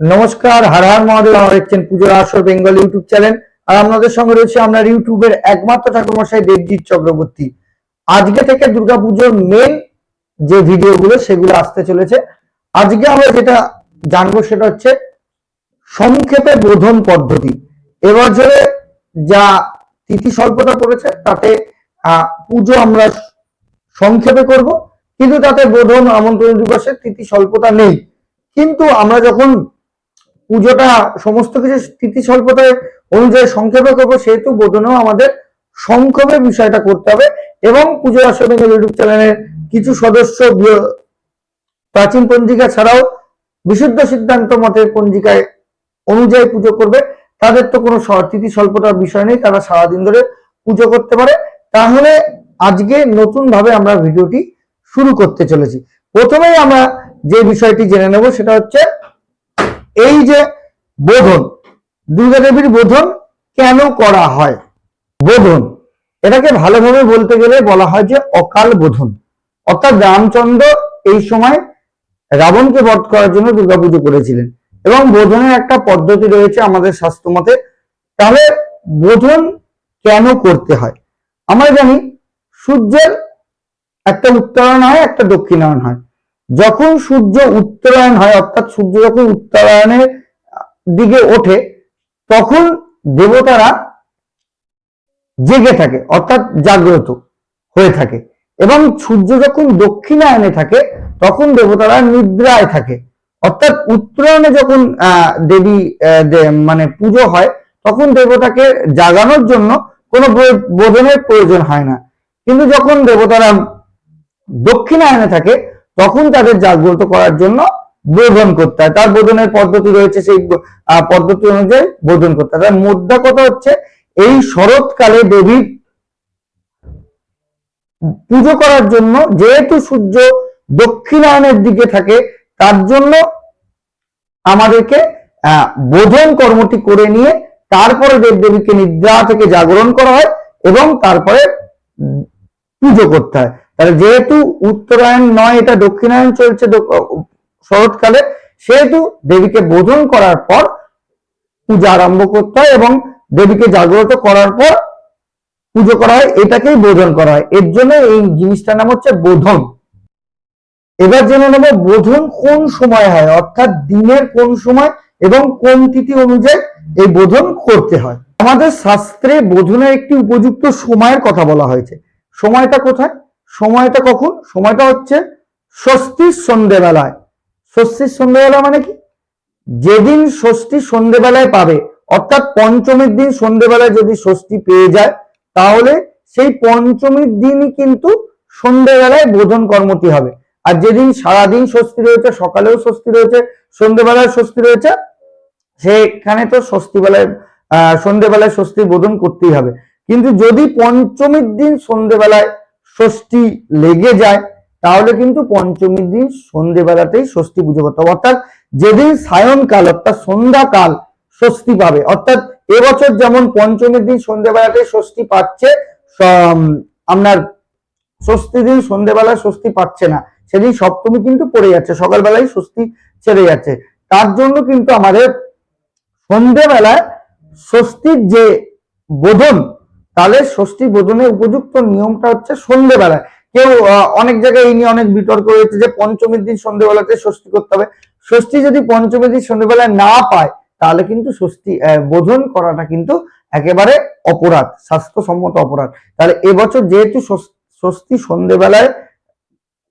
নমস্কার, হার হার মহাদেব আমার দেখছেন পুজোর আসর বেঙ্গল ইউটিউব চ্যানেল। আর আপনাদের সঙ্গে রয়েছে আমরা ইউটিউবের একমাত্র ঠাকুরমশাই দেবজিৎ চক্রবর্তী। আজকে থেকে দুর্গাপুজোর মেন যে ভিডিওগুলো, সেগুলো আসতে চলেছে। আজকে আমরা যেটা জানব সেটা হচ্ছে সংক্ষেপে বোধন পদ্ধতি। এবছরে যা তিথি স্বল্পতা পড়েছে, তাতে পুজো আমরা সংক্ষেপে করব। কিন্তু তাতে বোধন, আমন্ত্রণ দিবসের তিথি স্বল্পতা নেই। কিন্তু আমরা যখন পুজোটা সমস্ত কিছু স্থিতি স্বল্পতায় অনুযায়ী সংক্ষেপে করব, সেহেতু বোধনেও আমাদের সংক্ষেপে বিষয়টা করতে হবে এবং পুজো আসবে ইউটিউব চ্যানেলের কিছু সদস্য প্রাচীন পঞ্জিকা ছাড়াও বিশুদ্ধ সিদ্ধান্ত মতের পঞ্জিকায় অনুযায়ী পুজো করবে। তাদের তো কোনো তিথি স্বল্পতার বিষয় নেই, তারা সারাদিন ধরে পুজো করতে পারে। তাহলে আজকে নতুন ভাবে আমরা ভিডিওটি শুরু করতে চলেছি। প্রথমেই আমরা যে বিষয়টি জেনে নেব সেটা হচ্ছে এই যে বোধন, দুর্গা দেবীর বোধন কেন করা হয়? বোধন, এটাকে ভালোভাবে বলতে গেলে বলা হয় যে অকাল বোধন। অর্থাৎ রামচন্দ্র এই সময় রাবণকে বধ করার জন্য দুর্গাপুজো করেছিলেন। এবং বোধনের একটা পদ্ধতি রয়েছে আমাদের শাস্ত্র মতে তাহলে বোধন কেন করতে হয়? আমরা জানি সূর্যের একটা উত্তরায়ণ হয়, একটা দক্ষিণায়ন হয়। যখন সূর্য উত্তরায়ণ হয়, অর্থাৎ সূর্য যখন উত্তরায়ণের দিকে ওঠে, তখন দেবতারা জেগে থাকে, অর্থাৎ জাগ্রত হয়ে থাকে। এবং সূর্য যখন দক্ষিণায়নে থাকে, তখন দেবতারা নিদ্রায় থাকে। অর্থাৎ উত্তরায়ণে যখন দেবী মানে পুজো হয়, তখন দেবতাকে জাগানোর জন্য কোনো বোধনের প্রয়োজন হয় না। কিন্তু যখন দেবতারা দক্ষিণায়নে থাকে তখন তাদের জাগ্রত করার জন্য বোধন করতে হয়। তার বোধনের পদ্ধতি রয়েছে সেই পদ্ধতি অনুযায়ী বোধন করতে হয়। তার মুদ্রা কথা হচ্ছে, এই শরৎকালে দেবীর পুজো করার জন্য যেহেতু সূর্য দক্ষিণায়নের দিকে থাকে, তার জন্য আমাদেরকে বোধন কর্মটি করে নিয়ে তারপরে দেবদেবীকে নিদ্রা থেকে জাগরণ করা হয় এবং তারপরে পুজো করতে হয়। তাহলে যেহেতু উত্তরায়ণ নয়, এটা দক্ষিণায়ন চলছে শরৎকালে, সেহেতু দেবীকে বোধন করার পর পূজা আরম্ভ করতে হয় এবং দেবীকে জাগ্রত করার পর পুজো করা হয়, এটাকেই বোধন করা হয়। এর জন্য এই জিনিসটার নাম হচ্ছে বোধন। এবার জেনে নেব বোধন কোন সময় হয়, অর্থাৎ দিনের কোন সময় এবং কোন তিথি অনুযায়ী এই বোধন করতে হয়। আমাদের শাস্ত্রে বোধনের একটি উপযুক্ত সময়ের কথা বলা হয়েছে। সময়টা কোথায়? সময়টা কখন? সময়টা হচ্ছে ষষ্ঠীর সন্ধেবেলায়। ষষ্ঠীর সন্ধেবেলা মানে কি? যেদিন ষষ্ঠী সন্ধেবেলায় পাবে, অর্থাৎ পঞ্চমীর দিন সন্ধেবেলায় যদি ষষ্ঠী পেয়ে যায়, তাহলে সেই পঞ্চমীর দিনই কিন্তু সন্ধেবেলায় বোধন কর্মটি হবে। আর যেদিন সারাদিন ষষ্ঠী রয়েছে, সকালেও ষষ্ঠী রয়েছে, সন্ধেবেলায় ষষ্ঠী রয়েছে, সেখানে তো ষষ্ঠীবেলায় আহ, সন্ধেবেলায় ষষ্ঠীর বোধন করতেই হবে। কিন্তু যদি পঞ্চমীর দিন সন্ধেবেলায় ষষ্ঠী লেগে যায়, তাহলে কিন্তু পঞ্চমীর দিন সন্ধেবেলাতেই ষষ্ঠী পুজো করতে হবে। অর্থাৎ যেদিন সায়নকাল, অর্থাৎ সন্ধ্যাকাল ষষ্ঠী পাবে। অর্থাৎ এবছর যেমন পঞ্চমীর দিন সন্ধেবেলাতেই ষষ্ঠী পাচ্ছে আপনার ষষ্ঠী দিন সন্ধেবেলায় ষষ্ঠী পাচ্ছে না। সেদিন সপ্তমী কিন্তু পড়ে যাচ্ছে, সকালবেলায় ষষ্ঠী ছেড়ে যাচ্ছে। তার জন্য কিন্তু আমাদের সন্ধেবেলায় ষষ্ঠীর যে বোধন তাহলে ষষ্ঠী বোধনের উপযুক্ত নিয়মটা হচ্ছে সন্ধেবেলায়। কেউ অনেক জায়গায় এই নিয়ে অনেক বিতর্ক রয়েছে যে পঞ্চমীর দিন সন্ধেবেলাতে ষষ্ঠী করতে হবে। ষষ্ঠী যদি পঞ্চমীর দিন সন্ধেবেলায় না পায়, তাহলে কিন্তু ষষ্ঠী বোধন করাটা কিন্তু একেবারে অপরাধ, স্বাস্থ্যসম্মত অপরাধ। তাহলে এবছর যেহেতু ষষ্- ষষ্ঠী সন্ধেবেলায়,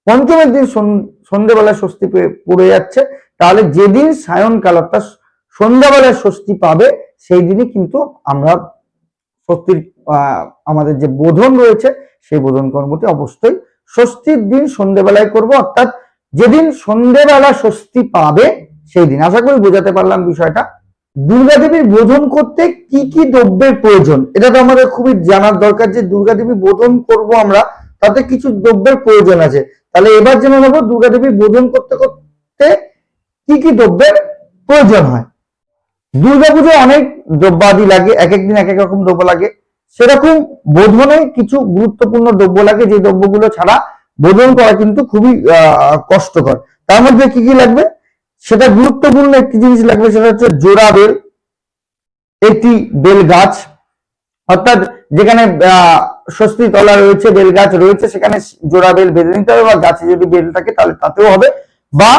পঞ্চমের দিন সন- সন্ধেবেলায় ষষ্ঠী পড়ে যাচ্ছে, তাহলে যেদিন সায়নকাল অর্থাৎ সন্ধ্যাবেলায় ষষ্ঠী পাবে, সেই দিনই কিন্তু আমরা আহ, আমাদের যে বোধন রয়েছে সেই বোধন কর্মটি অবশ্যই ষষ্ঠীর দিন সন্ধেবেলায় করব। অর্থাৎ যেদিন সন্ধেবেলা ষষ্ঠী পাবে সেই দিন। আশা করি বোঝাতে পারলাম বিষয়টা। দুর্গা দেবীর বোধন করতে কি কি দ্রব্যের প্রয়োজন? এটা তো আমাদের খুবই জানার দরকার যে দুর্গা দেবী বোধন করব আমরা তাতে কিছু দ্রব্যের প্রয়োজন আছে। তাহলে এবার জেনে নেব দুর্গা দেবী বোধন করতে করতে কি কি দ্রব্যের প্রয়োজন হয়। দুর্গাপুজো অনেক দ্রব্যাদি লাগে, এক এক দিন এক এক রকম দ্রব্য লাগে। সেরকম বোধনে কিছু গুরুত্বপূর্ণ দ্রব্য লাগে, যে দ্রব্যগুলো ছাড়া বোধন করা কিন্তু খুবই কষ্টকর। তার মধ্যে কি কি লাগবে? সেটা গুরুত্বপূর্ণ একটি জিনিস লাগবে, সেটা হচ্ছে জোড়া বেল। একটি বেল গাছ। অর্থাৎ যেখানে স্বস্তি তলা রয়েছে, বেল গাছ রয়েছে, সেখানে জোড়া বেল বেঁধে নিতে হবে বা গাছে যদি বেল থাকে তাহলে তাতেও হবে। বা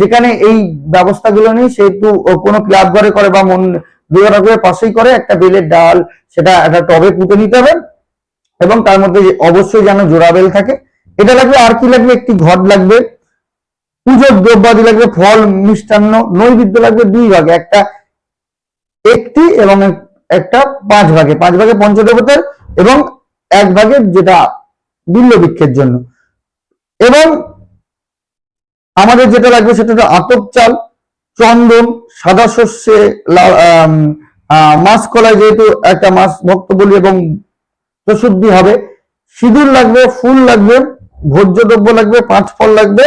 যেখানে এই ব্যবস্থাগুলো নেই, সেহেতু কোনো ক্লাব ঘরে করে বা মন দুর্গা ঠাকুরের পাশেই করে, একটা বেলের ডাল, সেটা একটা টবে পুঁতে নিতে হবে, এবং তার মধ্যে অবশ্যই যেন জোড়া বেল থাকে, এটা লাগবে, আর কি লাগবে, একটি ঘট লাগবে, পুজোর দ্রব্যাদি লাগবে, ফল, মিষ্টান্ন, নৈবেদ্য লাগবে দুই ভাগে, একটা একটি এবং একটা পাঁচ ভাগে পাঁচ ভাগে পঞ্চদেবতার এবং এক ভাগে যেটা বিল্ল বৃক্ষের জন্য। এবং আমাদের যেটা লাগবে সেটা হলো আতপ চাল চন্দন সাদা শস্যে মাছ কলাই যেহেতু একটা মাছ ভক্ত বলি এবং প্রশুদ্ধি হবে, সিঁদুর লাগবে, ফুল লাগবে ভোজ্য দ্রব্য লাগবে, পাঁচ ফল লাগবে।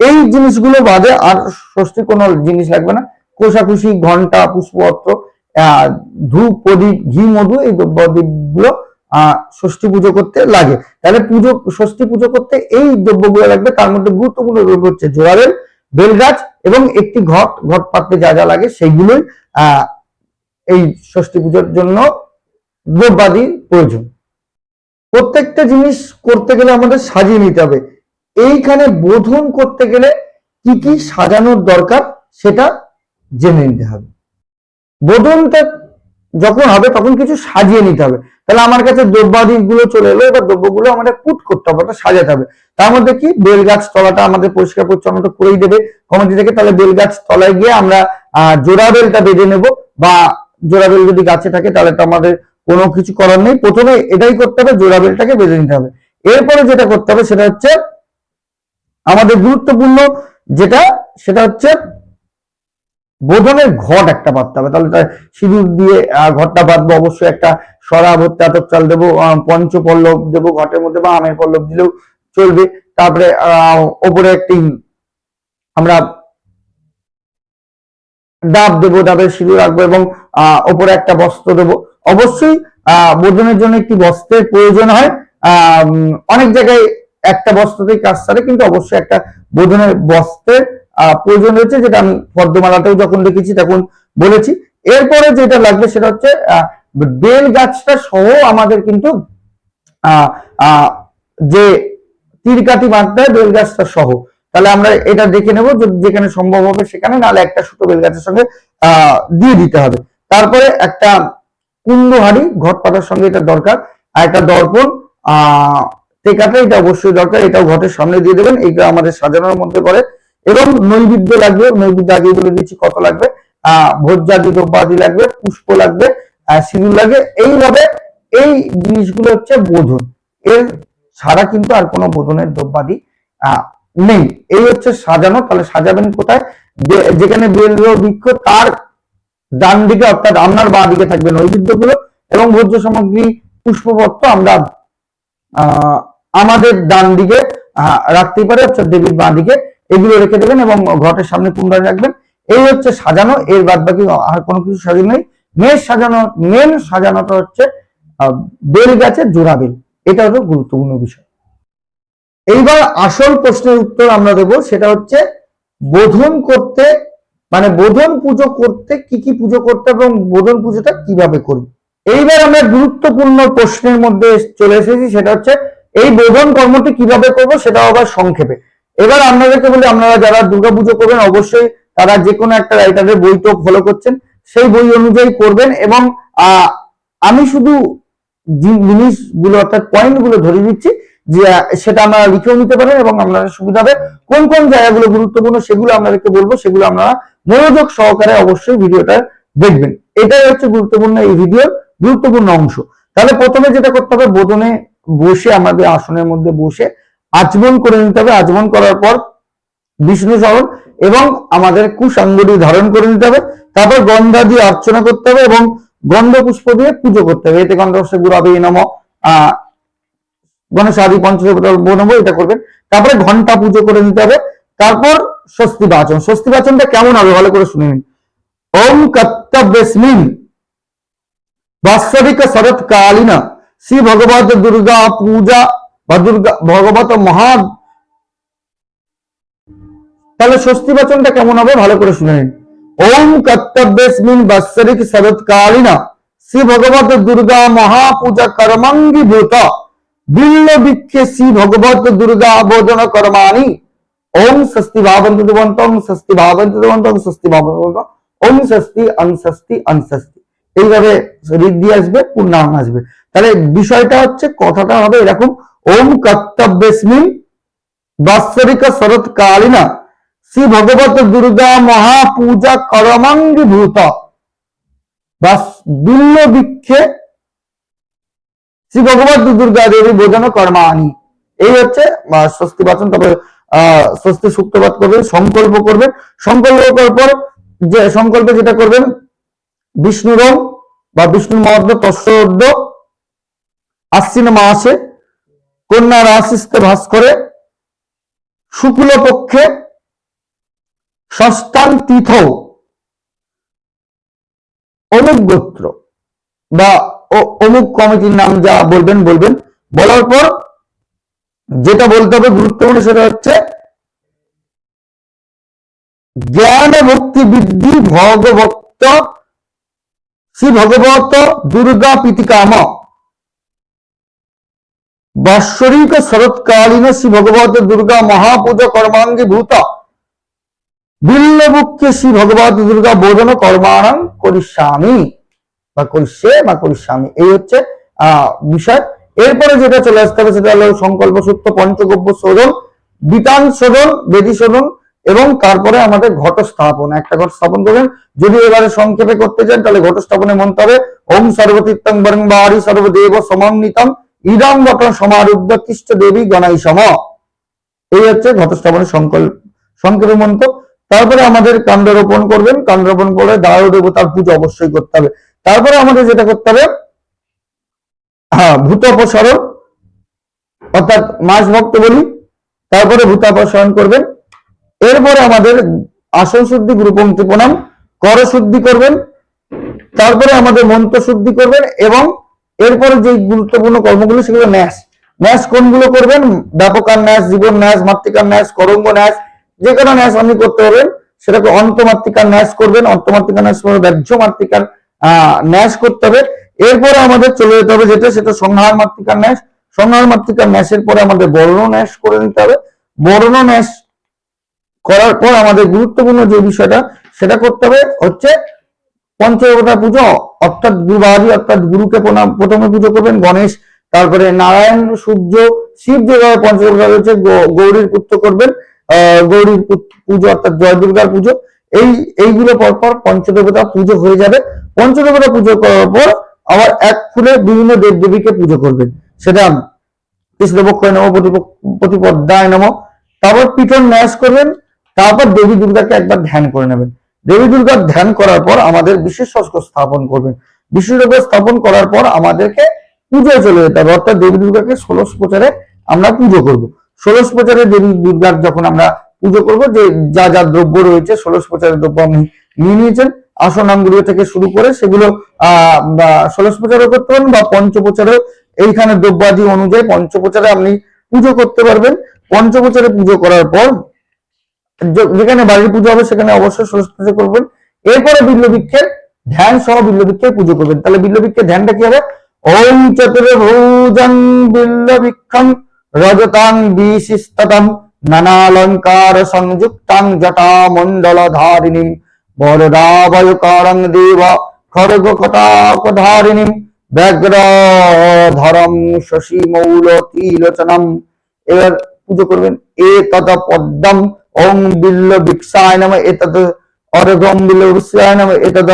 এই জিনিসগুলো বাদে আর ষষ্ঠী কোনো জিনিস লাগবে না। কোষাকুষি ঘণ্টা পুষ্পপত্র ধূপ, প্রদীপ, ঘি, মধু এই দ্রব্যগুলো ষষ্ঠী পুজো করতে লাগে। তাহলে পুজো, ষষ্ঠী পুজো করতে এই দ্রব্যগুলো লাগবে। তার মধ্যে গুরুত্বপূর্ণ দ্রব্য হচ্ছে জোয়ারের বেলগাছ এবং একটি ঘট ঘট পাততে যা যা লাগে সেইগুলোই এই ষষ্ঠী পুজোর জন্য দ্রব্যাদি প্রয়োজন। প্রত্যেকটা জিনিস করতে গেলে আমাদের সাজিয়ে নিতে হবে। এইখানে বোধন করতে গেলে কি কি সাজানোর দরকার সেটা জেনে নিতে হবে। বোধনটা যখন হবে তখন কিছু সাজিয়ে নিতে হবে। তাহলে আমার কাছে দ্রব্যাদি গুলো চলে এলো, এবার দ্রব্যগুলো আমাদের পুট করতে হবে ওটা সাজাতে হবে। তার মধ্যে কি? বেল গাছ তলাটা আমাদের পরিষ্কার পরিচ্ছন্নতা করেই দেবে। কমিটি থেকে তাহলে বেল গাছ তলায় গিয়ে আমরা জোড়া বেলটা বেঁধে নেব, বা জোড়া বেল যদি গাছে থাকে তাহলে তো আমাদের কোনো কিছু করার নেই। প্রথমে এটাই করতে হবে, জোড়া বেলটাকে বেঁধে নিতে হবে। এরপরে যেটা করতে হবে সেটা হচ্ছে, আমাদের গুরুত্বপূর্ণ যেটা, সেটা হচ্ছে বোধনের ঘট একটা বাঁধতে হবে। তাহলে সিঁদুর দিয়ে ঘরটা বাঁধবো, অবশ্যই একটা সরা ভর্তি আতপ চাল দেবো পঞ্চপল্লব দেবো ঘটের মধ্যে বা আমের পল্লব দিলেও চলবে। তারপরে ওপরে একটি আমরা ডাব দেবো ডাবের সিঁদুর রাখব এবং ওপরে একটা বস্ত্র দেবো। অবশ্যই বোধনের জন্য একটি বস্ত্রের প্রয়োজন হয়। অনেক জায়গায় একটা বস্ত্রতেই কাজ সারে কিন্তু অবশ্যই একটা বোধনের বস্ত্রের প্রয়োজন রয়েছে যেটা আমি পদ্মমালাতেও যখন দেখেছি তখন বলেছি। এরপরে যেটা লাগবে সেটা হচ্ছে আহ, বেল গাছটা সহ আমাদের কিন্তু যে তীরকাঠি বাঁধতে হয় বেল গাছটা সহ। তাহলে আমরা এটা দেখে নেব যেখানে সম্ভব হবে সেখানে, নাহলে একটা ছোট বেল গাছের সঙ্গে দিয়ে দিতে হবে। তারপরে একটা কুন্ডহাড়ি ঘট পাতার সঙ্গে এটা দরকার। আর একটা দর্পণ আহ টেকাটা এটা অবশ্যই দরকার, এটাও ঘটের সামনে দিয়ে দেবেন এইটা আমাদের সাজানোর মধ্যে পড়ে। এবং নৈবেদ্য লাগবে, নৈবেদ্য আগে বলে দিচ্ছি কত লাগবে। আহ ভোজ্যাদি দ্রব্যাদি লাগবে, পুষ্প লাগবে সিঁদুর লাগবে এইভাবে এই জিনিসগুলো হচ্ছে বোধন। এর ছাড়া কিন্তু আর কোনো বোধনের দ্রব্যাদি নেই। এই হচ্ছে সাজানো, তাহলে সাজাবেন কোথায়? যেখানে বেল বৃক্ষ, তার ডান দিকে অর্থাৎ আপনার বাঁ দিকে থাকবে নৈবেদ্যগুলো এবং ভোজ্য সামগ্রী, পুষ্পপত্র আমরা আমাদের ডান দিকে রাখতেই পারে, অর্থাৎ দেবীর বাঁ দিকে। এগুলো রেখে দেবেন এবং ঘটের সামনে কুন্ডা রাখবেন। এই হচ্ছে সাজানো, এর বাদ বাকি আর কোনো কিছু সাজানো নেই। মেন সাজানো, মেন সাজানোটা হচ্ছে বেল গাছের জোড়া বেল। এটা হলো গুরুত্বপূর্ণ বিষয়। এইবার আসল প্রশ্নের উত্তর আমরা দেবো, সেটা হচ্ছে বোধন করতে মানে বোধন পুজো করতে কি কি পুজো করতে এবং বোধন পুজোটা কীভাবে করব? এইবার আমরা গুরুত্বপূর্ণ প্রশ্নের মধ্যে চলে এসেছি, সেটা হচ্ছে এই বোধন কর্মটি কীভাবে করব সেটা আবার সংক্ষেপে। এবার আপনাদেরকে বলি, আপনারা যারা দুর্গাপুজো করবেন, অবশ্যই তারা যে কোনো একটা রাইটারের বই তো ফলো করছেন। সেই বই অনুযায়ী করবেন এবং আমি শুধু জিনিসগুলো অর্থাৎ পয়েন্টগুলো ধরে দিচ্ছি, যে সেটা আপনারা লিখেও নিতে পারেন এবং আপনারা সুবিধা হবে। কোন কোন জায়গাগুলো গুরুত্বপূর্ণ সেগুলো আপনাদেরকে বলব, সেগুলো আপনারা মনোযোগ সহকারে অবশ্যই ভিডিওটা দেখবেন। এটাই হচ্ছে গুরুত্বপূর্ণ এই ভিডিওর গুরুত্বপূর্ণ অংশ। তাহলে প্রথমে যেটা করতে হবে, বোধনে বসে আমাদের আসনের মধ্যে বসে আচমন করে নিতে হবে। আচমন করার পর বিষ্ণু স্মরণ এবং আমাদের কুসাঙ্গুলি ধারণ করে নিতে হবে, তারপর গন্ধা দিয়ে অর্চনা করতে হবে এবং গন্ধ পুষ্প দিয়ে পুজো করতে হবে। এতে গন্ধ গুরাবে নম আহ গণেশ আদি পঞ্চদেবতা এটা করবেন। তারপরে ঘণ্টা পুজো করে নিতে হবে। তারপর স্বস্তি বাচন স্বস্তি বাচনটা কেমন হবে ভালো করে শুনে নিন। ওম কর্তব্যস্মিন বাৎসরিক শরৎ কালীন শ্রী ভগবত দুর্গা পূজা বা দুর্গা, ভগবত মহা তাহলে স্বস্তি বাচনটা কেমন হবে? ভালো করে শুনে নিন। ওম কর্তব্যস্মিন বাৎসরিক শরৎকালীন। শ্রী ভগবত দুর্গা মহাপূজা কর্মাঙ্গীভূত বিল্ল বৃক্ষে শ্রী ভগবত দুর্গা বোধন কর্মাণি। ওম স্বস্তি ভাবন্ত দেবন্ত ওম স্বস্তি ভাবন্ত দেবন্ত ওম স্বস্তি ভাবন্ত ওম স্বস্তি অনস্বস্তি অনস্বস্তি এইভাবে ঋদ্ধি আসবে, পূর্ণাঙ্গ আসবে। তাহলে বিষয়টা হচ্ছে, কথাটা হবে এরকম। ওম কর্তব্যস্মিন বাৎসরিক শরৎকালীন। শ্রী ভগবত দুর্গা মহাপূজা করমাঙ্গীভূত বাস বিল্ল বৃক্ষে শ্রী ভগবত দুর্গা দেবী বোধন কর্মাণি। এই হচ্ছে স্বস্তি বাচন তবে আহ স্বস্তি সুক্তপাত করবেন, সংকল্প করবেন। সংকল্প করার পর যে সংকল্পে যেটা করবেন বিষ্ণুরম বা বিষ্ণু মহাত্ম তস্য আশ্বিন মাসে কন্যা রাশিস্তে ভাস করে শুক্ল পক্ষে ষষ্ঠান তীর্থ অমুক গোত্র বা অমুক কমিটির নাম যা বলবেন বলবেন। বলার পর যেটা বলতে হবে গুরুত্বপূর্ণ সেটা হচ্ছে জ্ঞান ভক্তি বৃদ্ধি ভগবত শ্রী ভগবত দুর্গা প্রীতিকাম। বাৎসরিক শরৎকালীন শ্রী ভগবত দুর্গা মহাপূজা কর্মাঙ্গী ভূত বিল্লবুক্ষে শ্রী ভগবত দুর্গা বোধন কর্মাণং করিষ্যামি। বা করিষ্যে, বা করিষ্যামি। এই হচ্ছে বিষয়। এরপরে যেটা চলে আসতে হবে সেটা হলো সংকল্প সূত্র পঞ্চগব্য শোধন, বিতান শোধন, বেদি শোধন, এবং তারপরে আমাদের ঘট স্থাপন। একটা ঘট স্থাপন করবেন। যদি এবারে সংক্ষেপে করতে চান, তাহলে ঘট স্থাপনে মনতে হবে, ওম সর্বতীর্থং বরং বাড়ি সর্বদেব সমন্বিতম ইদম ঘট সমারুদ্ধ খ্রিস্ট দেবী গণাই সম। এই হচ্ছে ঘট স্থাপনের সংকল্প, সংক্ষেপে মন্ত্র। তারপরে আমাদের কাণ্ড রোপণ করবেন কাণ্ড রোপণ করে দায় দেবতার পুজো অবশ্যই করতে হবে। তারপরে আমাদের যেটা করতে হবে হ্যাঁ ভূত অপসারণ, অর্থাৎ মাস ভক্ত বলি, তারপরে ভূত অপসারণ করবেন। এরপরে আমাদের আসন শুদ্ধি গুরুপঙ্ক্তি প্রণাম, কর শুদ্ধি করবেন, তারপরে আমাদের মন্ত্র শুদ্ধি করবেন এবং এরপরে যে গুরুত্বপূর্ণ কর্মগুলো সেগুলো ন্যাস। ন্যাস কোনগুলো করবেন? ব্যাপকার ন্যাস, জীবন ন্যাস, মাতৃকার ন্যাস, করঙ্গ ন্যাস যে কোনো ন্যাস আপনি করতে পারবেন। সেটাকে অন্তমাতৃকার ন্যাস করবেন। অন্তমাতৃকার ন্যাস করে ব্যাহ্য মাতৃকার ন্যাস করতে হবে। এরপরে আমাদের চলে যেতে হবে যেটা, সেটা সংহার মাতৃকার ন্যাস। সংহার মাতৃকার ন্যাসের পরে আমাদের বর্ণ ন্যাস করে নিতে হবে। বর্ণ ন্যাস করার পর আমাদের গুরুত্বপূর্ণ যে বিষয়টা, সেটা করতে হবে হচ্ছে পঞ্চদেবতা পুজো। অর্থাৎ গুরুবাহারি অর্থাৎ গুরুকে প্রণাম- প্রথমে পুজো করবেন গণেশ, তারপরে নারায়ণ, সূর্য, শিব যেভাবে পঞ্চদেবতা রয়েছে গৌরীর পুত্র করবেন। গৌরীর পুজো অর্থাৎ জয় দুর্গার পুজো। এই, এইগুলো পরপর পঞ্চদেবতা পুজো হয়ে যাবে। পঞ্চদেবতা পুজো করার পর আবার এক ফুলে বিভিন্ন দেব দেবীকে পুজো করবেন। সেটা কৃষ্ণপক্ষয় নম প্রতিপদ্যায় নম। তারপর পিঠন ন্যাস করবেন, তারপর দেবী দুর্গাকে একবার ধ্যান করে নেবেন। দেবী দুর্গার ধ্যান করার পর আমাদের বিশেষ অস্ত্র স্থাপন করবেন। বিশেষ অস্ত্র স্থাপন করার পর আমাদেরকে পুজোয় চলে যেতে হবে। অর্থাৎ দেবী দুর্গাকে ষোলশ প্রচারে আমরা পুজো করব। ষোলশ প্রচারে দেবী দুর্গার যখন আমরা পুজো করব, যে যা যা দ্রব্য রয়েছে, ষোলশ প্রচারের দ্রব্য আপনি নিয়ে নিয়েছেন আসনামগুলো থেকে শুরু করে সেগুলো আহ ষোলশ প্রচারও করতে পারেন বা পঞ্চপ্রচারেও এইখানে দ্রব্যাদি অনুযায়ী পঞ্চপ্রচারে আপনি পুজো করতে পারবেন। পঞ্চপ্রচারে পুজো করার পর যেখানে বাড়ির পুজো হবে সেখানে অবশ্যই ষোলশ পুজো করবেন। এরপরে বিল্লবৃক্ষের ধ্যান সহ বিল্লবৃক্ষের পুজো করবেন। তাহলে বিল্লবৃক্ষের ধ্যানটা কি হবে? ওম চতুর্ভুজং বিল্লবৃক্ষং রজতাং বিশিষ্টতম নানালঙ্কার সংযুক্তাং জটা মণ্ডল ধারিণীম বরদাবয়কারং দেব খড়গ কটাকধারিণীম ব্যাঘ্র ধরম শশী মৌল ত্রিলোচনম এবার পুজো করবেন। এ তদ পদ্মম ওং বিল্ল ভিক্ষায় নম। এতদ অরগম বিল্ল ভিক্ষায় নম। এতদ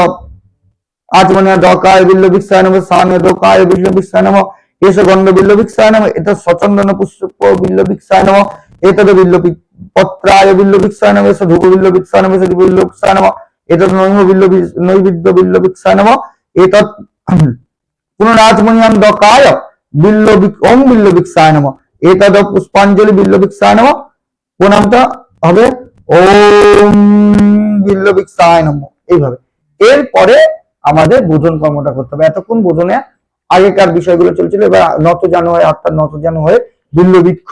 আচমনে দকায় বিল্ল ভিক্ষায় নম। সানে দকায় বিল্ল ভিক্ষায় নম। এস গন্ধ বিল্ল ভিক্ষায় নম এতদ সচন্দন পুষ্প বিল্ল ভিক্ষায় নম এতদ বিল্ল পি- পত্রায় বিল্ল ভিক্ষায় নম এস ধূপ বিল্ল ভিক্ষায় নম এস বিল্ল ভিক্ষায় নম এতদ নৈহ বিল্ল বি- নৈবেদ্য বিল্ল এতদ পুনরাচমনিয়াম দকায় বিল্ল ভিক- ওং বিল্ল এতদ পুষ্পাঞ্জলি বিল্ল ভিক্ষায় নম প্রণামটা হবে ওম বিল্ল ভিক্ষায় নম এইভাবে। এরপরে আমাদের বোধন কর্মটা করতে হবে। এতক্ষণ বোধনে আগেকার বিষয়গুলো চলছিল, এবার নত জানো হয়ে অর্থাৎ নত জানো হয়ে বিল্ল বৃক্ষ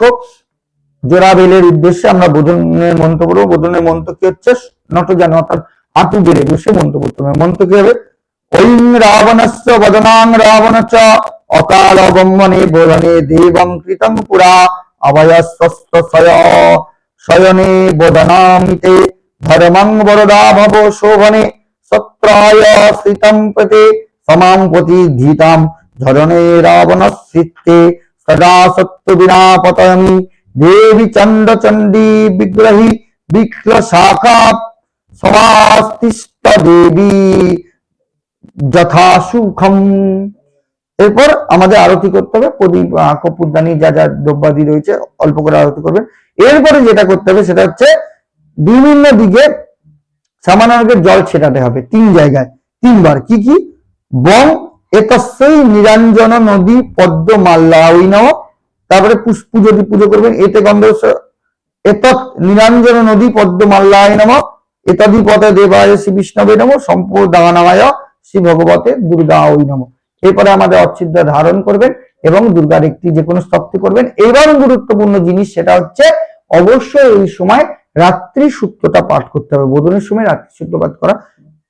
জোড়া বেলের উদ্দেশ্যে আমরা বোধনের মন্ত্র করব বোধনের মন্ত্র কি হচ্ছে? নট জানো অর্থাৎ হাঁটু বেড়ে বসে মন্ত্র করতে হবে। মন্ত্র কি হবে? ঐং রাবণস্য বদনাং রাবণ চ অকাল অবম্বনে বোধনে দেবং কৃতং পুরা, অভয়স্বস্ত শয়নে বদনামিতে ধর্মং বরদা ভব শোভনে, সত্রায় শ্রিতম প্রতি সমাং প্রতি ধীতাম সদা সত্য দেবী বিগ্রহী বিক্র শাখা দেবী এরপর আমাদের আরতি করতে হবে। প্রদীপ কপুরদানি যা যা দ্রব্যাদি রয়েছে অল্প করে আরতি করবেন। এরপরে যেটা করতে হবে সেটা হচ্ছে বিভিন্ন দিকে সামানার্গের জল ছেটাতে হবে তিন জায়গায়। তিনবার। কি কি? বং এতস্যই নিরঞ্জন নদী পদ্ম মাল্লা ওই নাও। তারপরে যদি পুজো করবেন, এতে গন্ধ নিরঞ্জন নদী পদ্ম মাল্লায় নম এতদি পদে দেবায় শ্রী বিষ্ণবে নম সম্পদানায় শ্রী ভগবতে দুর্গা, ওই নম। এরপরে আমাদের অচ্ছিদ্র ধারণ করবেন এবং দুর্গার একটি যে কোনো স্তব্ধ করবেন। এবার গুরুত্বপূর্ণ জিনিস সেটা হচ্ছে অবশ্যই এই সময় রাত্রি সূত্রটা পাঠ করতে হবে। বোধনের সময় রাত্রি সূত্র পাঠ করা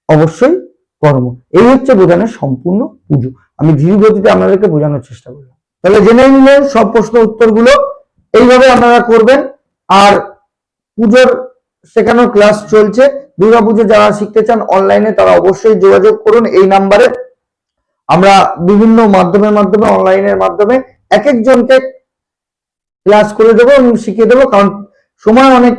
অবশ্যই কর্ম। এই হচ্ছে বোঝানোর সম্পূর্ণ পুজো। আমি ধীর গতিতে আপনাদেরকে বোঝানোর চেষ্টা করলাম। তাহলে জেনে নিলেন সব প্রশ্ন উত্তরগুলো। এইভাবে আপনারা করবেন। আর পুজোর শেখানোর ক্লাস চলছে। দুর্গাপুজো যারা শিখতে চান অনলাইনে তারা অবশ্যই যোগাযোগ করুন এই নাম্বারে আমরা বিভিন্ন মাধ্যমের মাধ্যমে অনলাইনের মাধ্যমে এক একজনকে ক্লাস করে দেবো এবং শিখিয়ে দেবো। কারণ সময় অনেক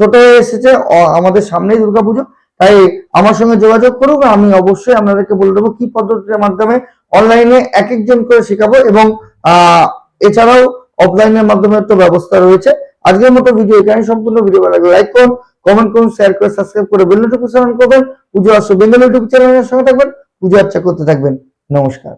ছোট হয়ে এসেছে। আমাদের সামনেই দুর্গাপুজো তাই আমার সঙ্গে যোগাযোগ করুক, আমি অবশ্যই আপনাদেরকে বলে দেবো কি পদ্ধতির মাধ্যমে অনলাইনে এক একজন করে শেখাবো এবং এছাড়াও অফলাইনের মাধ্যমে তো ব্যবস্থা রয়েছে। আজকের মতো ভিডিও এখানে সম্পূর্ণ। ভিডিও ভালো লাগলে লাইক করুন কমেন্ট করুন শেয়ার করে সাবস্ক্রাইব করে বেল নোটিফিকেশন করবেন। পুজো আসো বেঙ্গল ইউটিউব চ্যানেলের সঙ্গে থাকবেন। পুজো আচ্ছা করতে থাকবেন। নমস্কার।